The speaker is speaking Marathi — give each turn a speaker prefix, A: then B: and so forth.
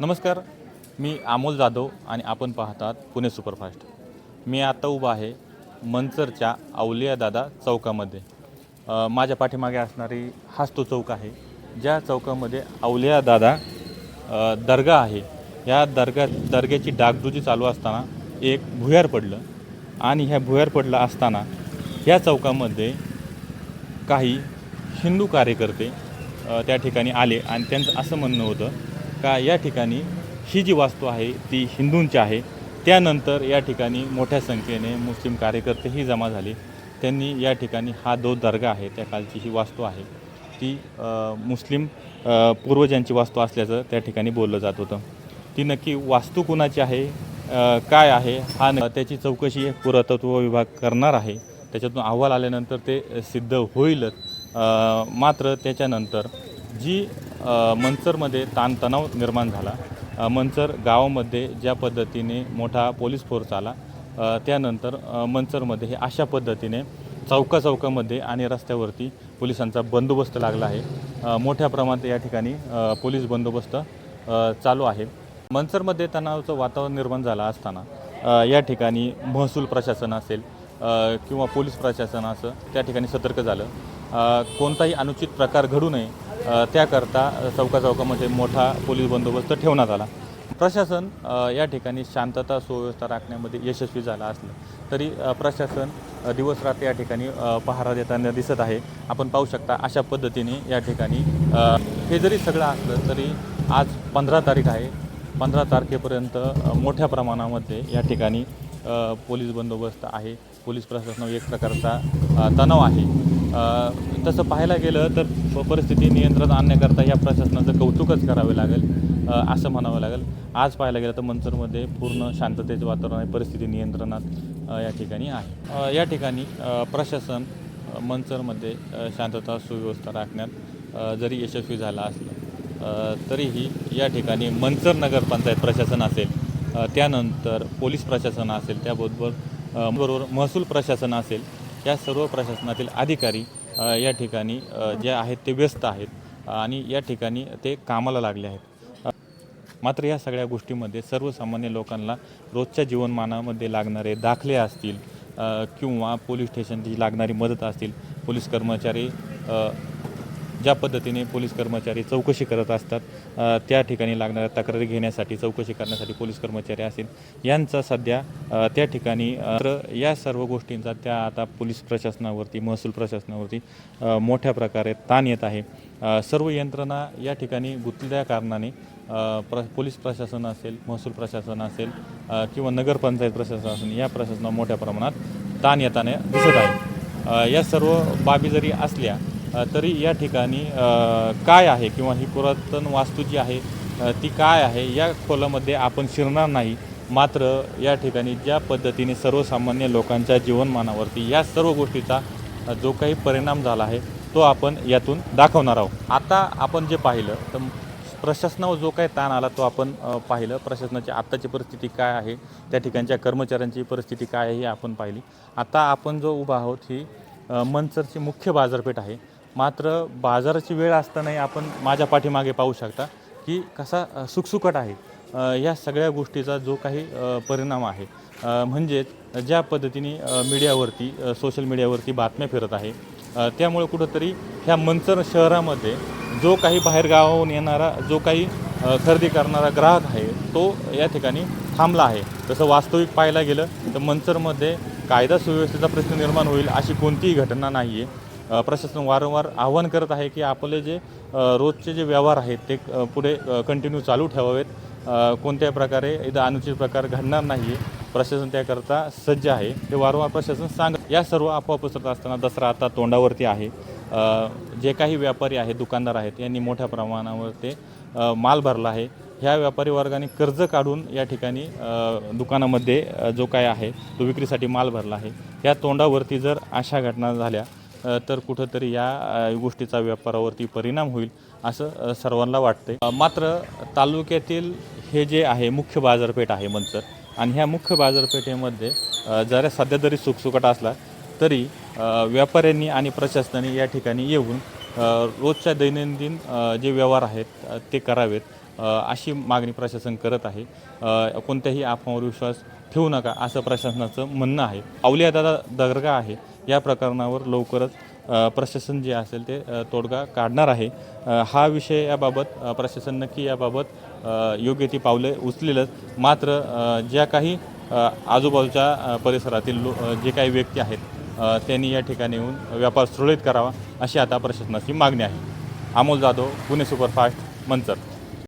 A: नमस्कार मी अमोल जाधव आणि आपण पाहतात पुणे सुपरफास्ट. मी आता उभा आहे मंचरच्या अवलिया दादा चौकामध्ये. माझ्या पाठीमागे असणारी हाच तो चौक आहे ज्या चौकामध्ये अवलिया दादा दर्गा आहे. या दर्गा दर्ग्याची डागडुजी चालू असताना एक भुयार पडलं आणि ह्या भुयार पडलं असताना या चौकामध्ये काही हिंदू कार्यकर्ते त्या ठिकाणी आले आणि त्यांचं असं म्हणणं होतं का या ठिकाणी ही जी वास्तू आहे ती हिंदूंची आहे त्यानंतर या ठिकाणी मोठ्या संख्येने मुस्लिम कार्यकर्तेही जमा झाले. त्यांनी या ठिकाणी हा दो दर्गा आहे त्या कालची ही वास्तू आहे ती मुस्लिम पूर्वजांची वास्तू असल्याचं त्या ठिकाणी बोललं जात होतं. ती नक्की वास्तू कुणाची आहे काय आहे हा न- त्याची चौकशी पुरातत्व विभाग करणार आहे. त्याच्यातून अहवाल आल्यानंतर ते सिद्ध होईलच. मात्र त्याच्यानंतर जी मंचरमध्ये ताणतणाव निर्माण झाला. मंचर गावामध्ये ज्या पद्धतीने मोठा पोलीस फोर्स आला त्यानंतर मंचरमध्ये हे अशा पद्धतीने चौका चौकामध्ये आणि रस्त्यावरती पोलिसांचा बंदोबस्त लागला आहे. मोठ्या प्रमाणात या ठिकाणी पोलीस बंदोबस्त चालू आहे. मंचरमध्ये तणावाचं वातावरण निर्माण झालं असताना या ठिकाणी महसूल प्रशासन असेल किंवा पोलीस प्रशासन असं त्या ठिकाणी सतर्क झालं. कोणताही अनुचित प्रकार घडू नये त्याकरता चौका चौकामध्ये मोठा पोलीस बंदोबस्त ठेवण्यात आला. प्रशासन या ठिकाणी शांतता सुव्यवस्था राखण्यामध्ये यशस्वी झालं असलं तरी प्रशासन दिवस रात्र या ठिकाणी पहारा देताना दिसत आहे. आपण पाहू शकता अशा पद्धतीने या ठिकाणी हे जरी सगळं असलं तरी आज पंधरा तारीख आहे. पंधरा तारखेपर्यंत मोठ्या प्रमाणामध्ये या ठिकाणी पोलीस बंदोबस्त आहे. पोलीस प्रशासनावर एक प्रकारचा तणाव आहे. तसं पाहायला गेलं तर प- परिस्थिती नियंत्रणात आणण्याकरता या प्रशासनाचं कौतुकच करावे लागेल असं म्हणावं लागेल. आज पाहायला गेलं तर मंचरमध्ये पूर्ण शांततेचं वातावरण आहे परिस्थिती नियंत्रणात या ठिकाणी आहे. या ठिकाणी प्रशासन मंचरमध्ये शांतता सुव्यवस्था राखण्यात जरी यशस्वी झालं असलं तरीही या ठिकाणी मंचर नगरपंचायत प्रशासन असेल त्यानंतर पोलीस प्रशासन असेल त्याबरोबर बरोबर महसूल प्रशासन असेल या सर्व प्रशासनातील अधिकारी या ठिकाणी जे आहेत ते व्यस्त आहेत आणि या ठिकाणी ते कामाला लागले आहेत. मात्र या सगळ्या गोष्टीमध्ये सर्वसामान्य लोकांना रोजच्या जीवनमानामध्ये लागणारे दाखले असतील किंवा पोलीस स्टेशनची लागणारी मदत असतील पोलीस कर्मचारी ज्या पद्धतीने पोलीस कर्मचारी चौकशी करत असतात त्या ठिकाणी लागणाऱ्या तक्रारी घेण्यासाठी चौकशी करण्यासाठी पोलीस कर्मचारी असेल यांचा सध्या त्या ठिकाणी तर या सर्व गोष्टींचा त्या आता पोलीस प्रशासनावरती महसूल प्रशासनावरती मोठ्या प्रकारे ताण येत आहे. सर्व यंत्रणा या ठिकाणी गुंतल्या कारणाने प्र पोलीस प्रशासन असेल महसूल प्रशासन असेल किंवा नगरपंचायत प्रशासन असेल या प्रशासनावर मोठ्या प्रमाणात ताण येताना दिसत आहे. या सर्व बाबी जरी असल्या तरी या ठिकाणी काय आहे किंवा ही पुरातन वास्तू जी आहे ती काय आहे या खोलामध्ये आपण शिरणार नाही. मात्र या ठिकाणी ज्या पद्धतीने सर्वसामान्य लोकांच्या जीवनमानावरती या सर्व गोष्टीचा जो काही परिणाम झाला आहे तो आपण यातून दाखवणार आहोत. आता आपण जे पाहिलं तर प्रशासनावर जो काही ताण आला तो आपण पाहिलं. प्रशासनाची आत्ताची परिस्थिती काय आहे त्या ठिकाणच्या कर्मचाऱ्यांची परिस्थिती काय आहे ही आपण पाहिली. आता आपण जो उभा आहोत ही मनसरची मुख्य बाजारपेठ आहे. मात्र बाजाराची वेळ असतानाही आपण माझ्या पाठीमागे पाहू शकता की कसा अ, सुखसुकट आहे. या सगळ्या गोष्टीचा जो काही परिणाम आहे म्हणजेच ज्या पद्धतीने मीडियावरती सोशल मीडियावरती बातम्या फिरत आहे त्यामुळे कुठंतरी ह्या मंचर शहरामध्ये जो काही बाहेर गावाहून येणारा जो काही खरेदी करणारा ग्राहक आहे तो या ठिकाणी थांबला आहे. तसं वास्तविक पाहायला गेलं तर मंचरमध्ये कायदा सुव्यवस्थेचा प्रश्न निर्माण होईल अशी कोणतीही घटना नाही आहे प्रशासन वारंवार आवाहन करत आहे की आपले जे रोजचे जे व्यवहार आहेत ते पुढे कंटिन्यू चालू ठेवावेत. कोणत्याही प्रकारे इथं अनुचित प्रकार घडणार नाही आहे प्रशासन त्याकरता सज्ज आहे. ते वारंवार प्रशासन सांग या सर्व अफवा पसरत असताना दसरा आता तोंडावरती आहे. जे काही व्यापारी आहेत दुकानदार आहेत यांनी मोठ्या प्रमाणावर ते माल भरला आहे. ह्या व्यापारी वर्गाने कर्ज काढून या ठिकाणी दुकानामध्ये जो काय आहे तो विक्रीसाठी माल भरला आहे. या तोंडावरती जर अशा घटना झाल्या तर कुठंतरी या गोष्टीचा व्यापारावरती परिणाम होईल असं सर्वांना वाटते मात्र तालुक्यातील हे जे आहे मुख्य बाजारपेठ आहे मंचर आणि ह्या मुख्य बाजारपेठेमध्ये जरा सध्या जरी सुखसुकट असला तरी व्यापाऱ्यांनी आणि प्रशासनाने या ठिकाणी येऊन रोजच्या दैनंदिन जे व्यवहार आहेत ते करावेत. अशी मागणी प्रशासन करत आहे. कोणत्याही अफवावर विश्वास ठेवू नका असं प्रशासनाचं म्हणणं आहे. अवलिया दादा दर्गा आहे. या प्रकरणावर लवकरच प्रशासन जे असेल ते तोडगा काढणार आहे. हा विषय याबाबत प्रशासन नक्की याबाबत योग्य ती पावले उचलेलंच. मात्र ज्या काही आजूबाजूच्या परिसरातील लो जे काही व्यक्ती आहेत त्यांनी या ठिकाणी येऊन व्यापार सुरळीत करावा अशी आता प्रशासनाची मागणी आहे. अमोल जाधव पुणे सुपरफास्ट मंचर.